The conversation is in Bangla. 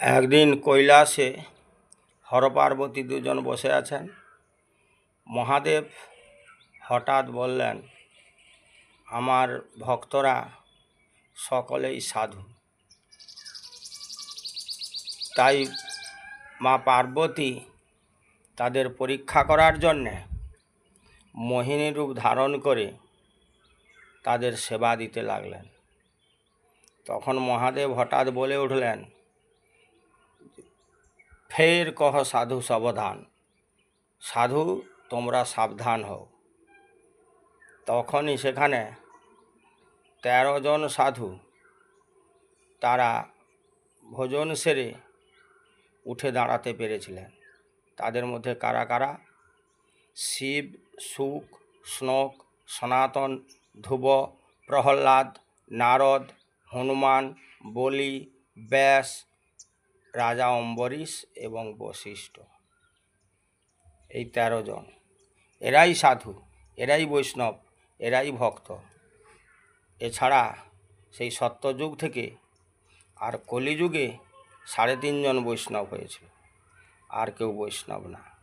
একদিন কৈলাসে হরপার্বতী দুজন বসে আছেন। মহাদেব হঠাৎ বললেন, আমার ভক্তরা সকলেই সাধু। তাই মা পার্বতী তাদের পরীক্ষা করার জন্যে মোহিনী রূপ ধারণ করে তাদের সেবা দিতে লাগলেন। তখন মহাদেব হঠাৎ বলে উঠলেন ফের কহ সাধু সাবধান, সাধু তোমরা সাবধান হও। তখনই সেখানে তেরো জন সাধু, তারা ভোজন সেরে উঠে দাঁড়াতে পেরেছিলেন। তাদের মধ্যে কারা কারা? শিব সুক শ্নোক সনাতন, ধ্রুব, প্রহ্লাদ, নারদ, হনুমান, বলি, ব্যাস রাজা অম্বরীশ এবং বশিষ্ঠ। এই তেরো জন। এরাই সাধু, এরাই বৈষ্ণব, এরাই ভক্ত। এছাড়া সেই সত্যযুগ থেকে আর কলিযুগে সাড়ে তিনজন বৈষ্ণব হয়েছে। আর কেউ বৈষ্ণব না।